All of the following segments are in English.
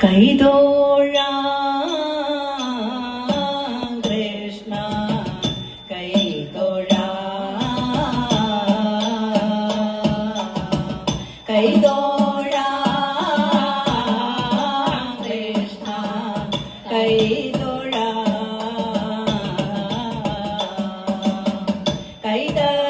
kaidora krishna kaidora kaidora krishna kaidora kaidora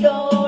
go.